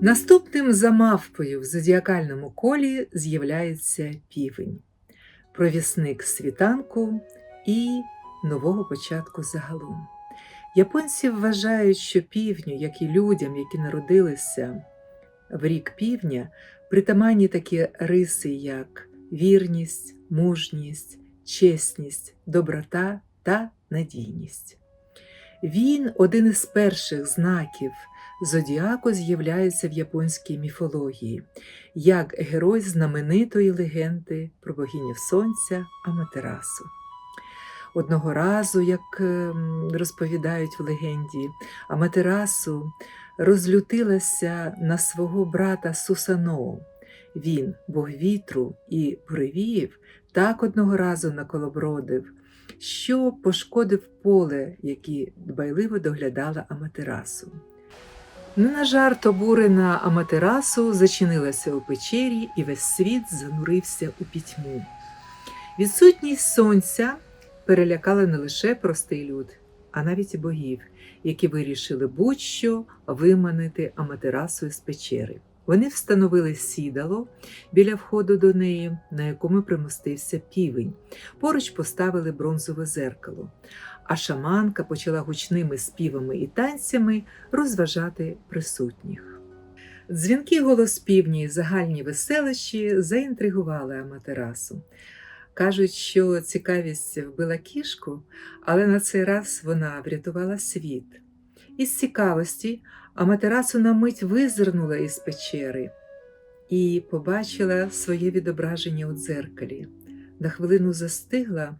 Наступним за мавпою в зодіакальному колі з'являється півень, провісник світанку і нового початку загалом. Японці вважають, що півню, як і людям, які народилися в рік півня, притаманні такі риси, як вірність, мужність, чесність, доброта та надійність. Він один із перших знаків зодіаку з'являється в японській міфології як герой знаменитої легенди про богиню сонця Аматерасу. Одного разу, як ем, розповідають в легенді, Аматерасу розлютилася на свого брата Сусаноу. Він, бог вітру і буревіїв, так одного разу наколобродив, що пошкодив поле, яке дбайливо доглядала Аматерасу. Не на жарт обурена Аматерасу зачинилася у печері, і весь світ занурився у пітьму. Відсутність сонця перелякала не лише простий люд, а навіть і богів, які вирішили будь-що виманити Аматерасу з печери. Вони встановили сідало біля входу до неї, на якому примостився півень. Поруч поставили бронзове зеркало, а шаманка почала гучними співами і танцями розважати присутніх. Дзвінки голос півні і загальні веселищі заінтригували Аматерасу. Кажуть, що цікавість вбила кішку, але на цей раз вона врятувала світ. Із цікавості Аматерасу на мить визирнула із печери і побачила своє відображення у дзеркалі. На хвилину застигла,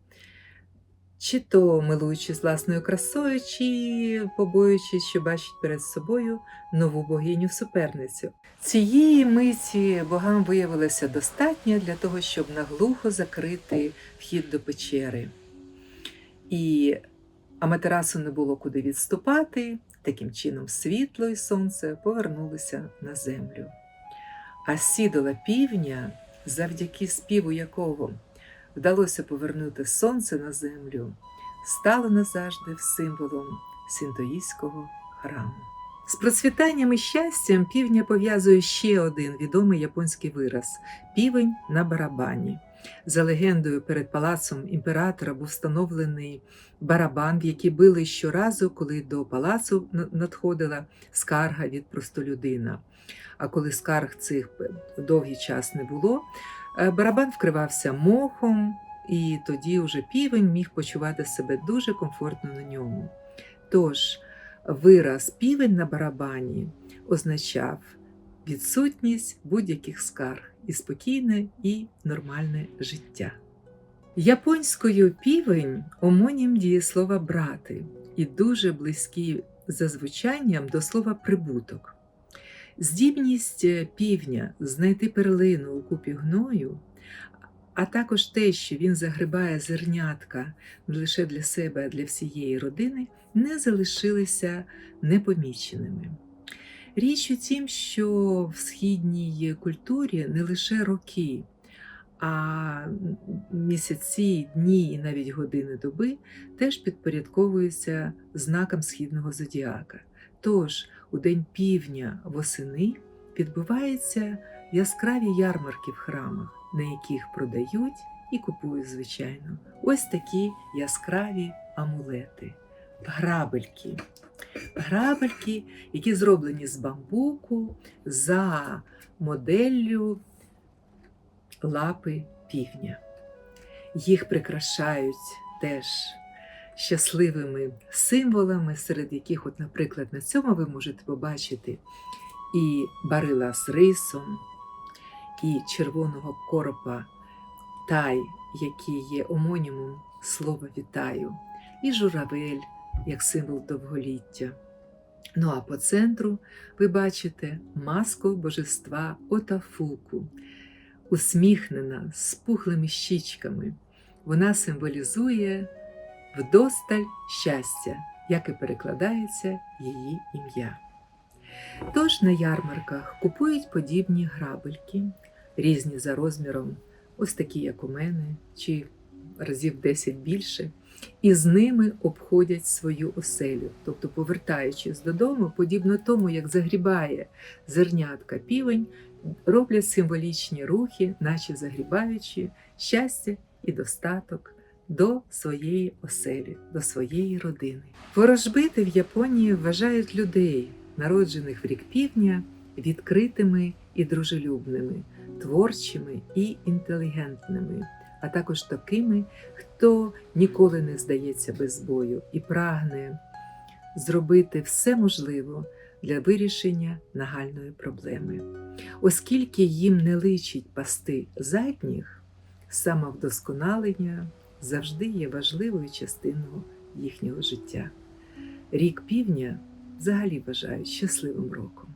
чи то милуючись власною красою, чи побоюючись, що бачить перед собою нову богиню суперницю. Цієї миті богам виявилося достатньо для того, щоб наглухо закрити вхід до печери. І Аматерасу не було куди відступати, таким чином світло і сонце повернулися на землю. А сідола півня, завдяки співу якого вдалося повернути сонце на землю, стало назавжди символом синтоїстського храму. З процвітанням і щастям півня пов'язує ще один відомий японський вираз півень на барабані. За легендою, перед палацом імператора був встановлений барабан, в який били щоразу, коли до палацу надходила скарга від простолюдина. А коли скарг цих довгий час не було, е, барабан вкривався мохом, і тоді вже півень міг почувати себе дуже комфортно на ньому. Тож, вираз півень на барабані означав відсутність будь-яких скарг і спокійне і нормальне життя. Японською півень омонім дієслова брати і дуже близький за звучанням до слова прибуток. Здібність півня знайти перлину у купі гною, а також те, що він загрибає зернятка не лише для себе, а для всієї родини, не залишилися непоміченими. Річ у тім, що в східній культурі не лише роки, а місяці, дні і навіть години доби теж підпорядковуються знакам східного зодіака. Тож у день півдня восени відбуваються яскраві ярмарки в храмах, на яких продають і купують, звичайно, ось такі яскраві амулети, грабельки. Грабельки, які зроблені з бамбуку за моделлю лапи півня. Їх прикрашають теж щасливими символами, серед яких, от, наприклад, на цьому ви можете побачити і барила з рисом, і червоного коропа тай, який є омонімом слова вітаю, і журавель як символ довголіття. Ну а по центру ви бачите маску божества Отафуку, усміхнена з пухлими щічками. Вона символізує вдосталь щастя, як і перекладається її ім'я. Тож на ярмарках купують подібні грабельки, різні за розміром, ось такі, як у мене, чи разів 10 більше. і з ними обходять свою оселю. Тобто, повертаючись додому, подібно тому, як загрібає зернятка півень, роблять символічні рухи, наче загрібаючи щастя і достаток до своєї оселі, до своєї родини. Ворожбити в Японії вважають людей, народжених в рік півдня, відкритими і дружелюбними, творчими і інтелігентними, а також такими, хто ніколи не здається без бою і прагне зробити все можливе для вирішення нагальної проблеми. Оскільки їм не личить пасти задніх, самовдосконалення завжди є важливою частиною їхнього життя. Рік півдня взагалі вважають щасливим роком.